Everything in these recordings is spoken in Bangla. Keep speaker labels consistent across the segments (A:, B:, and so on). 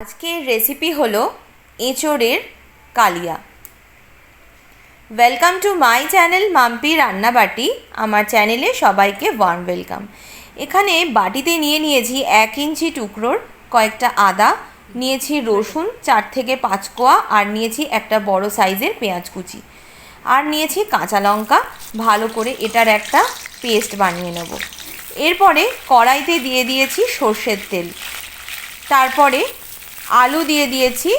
A: আজকের রেসিপি হলো এঁচোড়ের কালিয়া। Welcome to my channel Mampi Rannabati. আমার চ্যানেলে সবাইকে ওয়ার্ম ওয়েলকাম এখানে বাটিতে নিয়ে নিয়েছি এক ইঞ্চি টুকরোর কয়েকটা আদা, নিয়েছি রসুন চার থেকে পাঁচ কোয়া, আর নিয়েছি একটা বড় সাইজের পেঁয়াজ কুচি। আর নিয়েছি কাঁচা লঙ্কা, ভালো করে এটার একটা পেস্ট বানিয়ে নেব। এরপরে কড়াইতে দিয়ে দিয়েছি সর্ষের তেল। তারপরে আলু দিয়ে দিয়েছি।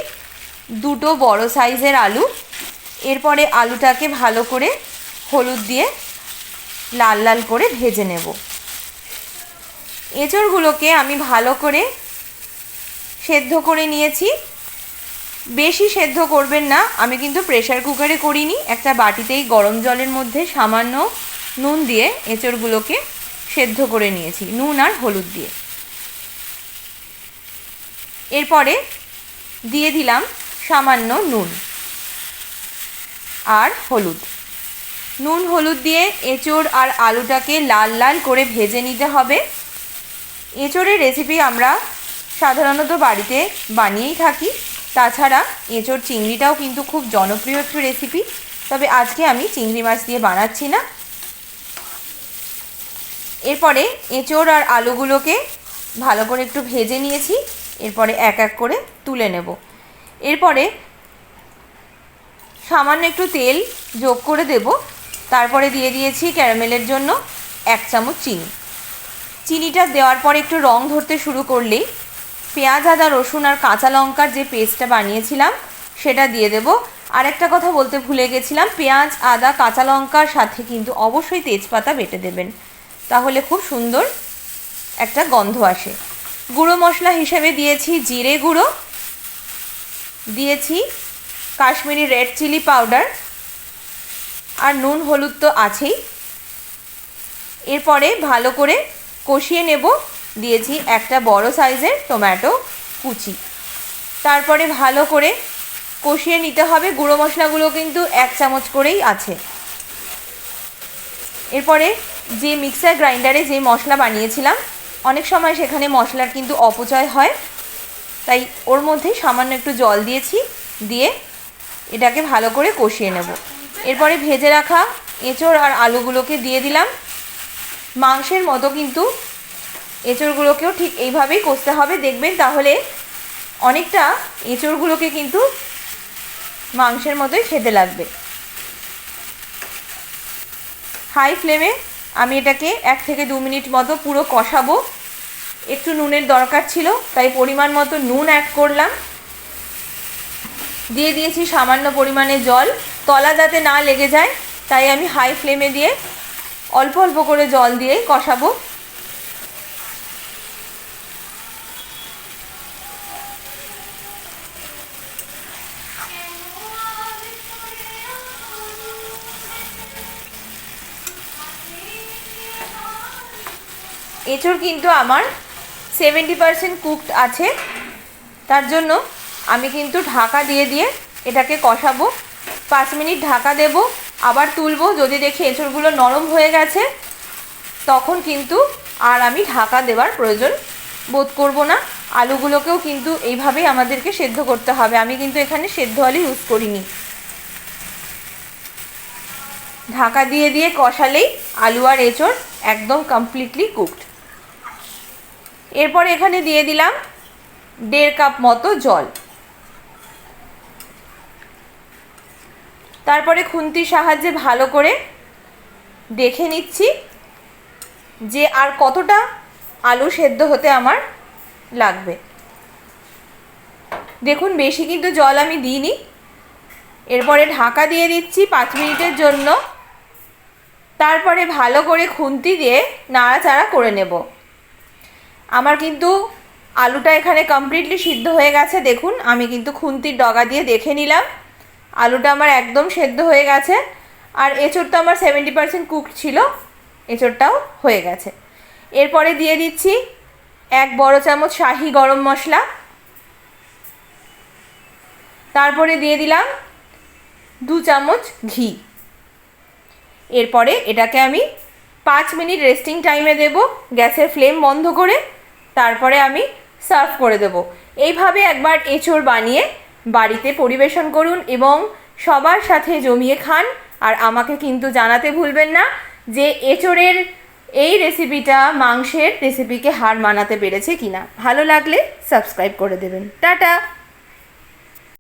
A: দুটো বড় সাইজের আলু। এরপরে আলুটাকে ভালো করে হলুদ দিয়ে লাল লাল করে ভেজে নেব। এঁচড়গুলোকে আমি ভালো করে সেদ্ধ করে নিয়েছি। বেশি সেদ্ধ করবেন না, আমি কিন্তু প্রেশার কুকারে করিনি। একটা বাটিতেই গরম জলের মধ্যে সামান্য নুন দিয়ে এঁচড়গুলোকে সেদ্ধ করে নিয়েছি, নুন আর হলুদ দিয়ে। এরপরে দিয়ে দিলাম সামান্য নুন আর হলুদ। নুন, হলুদ দিয়ে এঁচোড় আর আলুটাকে লাল লাল করে ভেজে নিতে হবে। এঁচোড়ের রেসিপি আমরা সাধারণত বাড়িতে বানিয়েই থাকি। তাছাড়া এঁচোড় চিংড়িটাও কিন্তু খুব জনপ্রিয় একটি রেসিপি তবে আজকে আমি চিংড়ি মাছ দিয়ে বানাচ্ছি না। এরপরে এঁচোড় আর আলুগুলোকে ভালো করে একটু ভেজে নিয়েছি। এরপরে এক এক করে তুলে নেব। এরপরে সামান্য একটু তেল যোগ করে দেব। তারপরে দিয়ে দিয়েছি ক্যারামেলের জন্য এক চামচ চিনি। চিনিটা দেওয়ার পরে একটু রং ধরতে শুরু করলেই পেঁয়াজ, আদা, রসুন আর কাঁচা লঙ্কার যে পেস্টটা বানিয়েছিলাম, সেটা দিয়ে দেব। আর একটা কথা বলতে ভুলে গেছিলাম, পেঁয়াজ, আদা, কাঁচা লঙ্কার সাথে কিন্তু অবশ্যই তেজপাতা বেটে দেবেন। তাহলে খুব সুন্দর একটা গন্ধ আসে। গুঁড়ো মশলা হিসেবে দিয়েছি জিরে গুঁড়ো, দিয়েছি কাশ্মীরি রেড চিলি পাউডার আর নুন হলুদ তো আছেই। এরপরে ভালো করে কষিয়ে নেব, দিয়েছি একটা বড় সাইজের টমেটো কুচি। তারপরে ভালো করে কষিয়ে নিতে হবে, গুঁড়ো মশলাগুলো কিন্তু এক চামচ করেই আছে। এরপরে যে মিক্সার গ্রাইন্ডারে যে মশলা বানিয়েছিলাম অনেক সময় সেখানে মশলার কিন্তু অপচয় হয়। তাই ওর মধ্যে সামান্য একটু জল দিয়েছি, দিয়ে এটাকে ভালো করে কষিয়ে নেব। এরপরে ভেজে রাখা এঁচড় আর আলুগুলোকে দিয়ে দিলাম। মাংসের মতো কিন্তু এঁচড়গুলোকেও ঠিক এইভাবেই কষতে হবে। দেখবেন তাহলে অনেকটা এঁচড়গুলোকে কিন্তু মাংসের মতোই খেতে লাগবে। হাই ফ্লেমে আমি এটাকে এক থেকে দু মিনিট মতো পুরো কষাবো। একটু নুনের দরকার ছিল, তাই পরিমাণ মতো নুন অ্যাড করলাম। দিয়ে দিয়েছি সামান্য পরিমাণে জল। তলা যাতে না লেগে যায়, তাই আমি হাই ফ্লেমে দিয়ে অল্প অল্প করে জল দিয়ে কষাবো। এঁচড় কিন্তু আমার সেভেন্টি পারসেন্ট কুকড আছে। তার জন্য আমি কিন্তু ঢাকা দিয়ে দিয়ে এটাকে কষাবো। পাঁচ মিনিট ঢাকা দেব, আবার তুলবো। যদি দেখি এঁচড়গুলো নরম হয়ে গেছে, তখন কিন্তু আর আমি ঢাকা দেওয়ার প্রয়োজন বোধ করব না। আলুগুলোকেও কিন্তু এইভাবেই আমাদেরকে সেদ্ধ করতে হবে। আমি কিন্তু এখানে সেদ্ধ আলু ইউজ করিনি। ঢাকা দিয়ে দিয়ে কষালেই আলু আর এঁচড় একদম কমপ্লিটলি কুকড এরপর এখানে দিয়ে দিলাম দেড় কাপ মতো জল। তারপরে খুন্তির সাহায্যে ভালো করে দেখে নিচ্ছি যে আর কতটা আলু সেদ্ধ হতে আমার লাগবে। দেখুন, বেশি কিন্তু জল আমি দিইনি। এরপরে ঢাকা দিয়ে দিচ্ছি পাঁচ মিনিটের জন্য। তারপরে ভালো করে খুন্তি দিয়ে নাড়াচাড়া করে নেব। আমার কিন্তু আলুটা এখানে কমপ্লিটলি সিদ্ধ হয়ে গেছে, দেখুন। আমি কিন্তু খুন্তির ডগা দিয়ে দেখে নিলাম। আলুটা আমার একদম সেদ্ধ হয়ে গেছে। আর এঁচড় তো আমার সেভেন্টি পারসেন্ট কুক ছিল, এঁচড়টাও হয়ে গেছে। এরপরে দিয়ে দিচ্ছি এক বড় চামচ শাহি গরম মশলা। তারপরে দিয়ে দিলাম দু চামচ ঘি। এরপরে এটাকে আমি পাঁচ মিনিট রেস্টিং টাইমে দেব, গ্যাসের ফ্লেম বন্ধ করে। তারপরে আমি সার্ভ করে দেবো। এইভাবে একবার এঁচোড় বানিয়ে বাড়িতে পরিবেশন করুন এবং সবার সাথে জমিয়ে খান। আর আমাকে কিন্তু জানাতে ভুলবেন না যে এঁচোড়ের এই রেসিপিটা মাংসের রেসিপিকে হার মানাতে পেরেছে কিনা। ভালো লাগলে সাবস্ক্রাইব করে দেবেন। টাটা!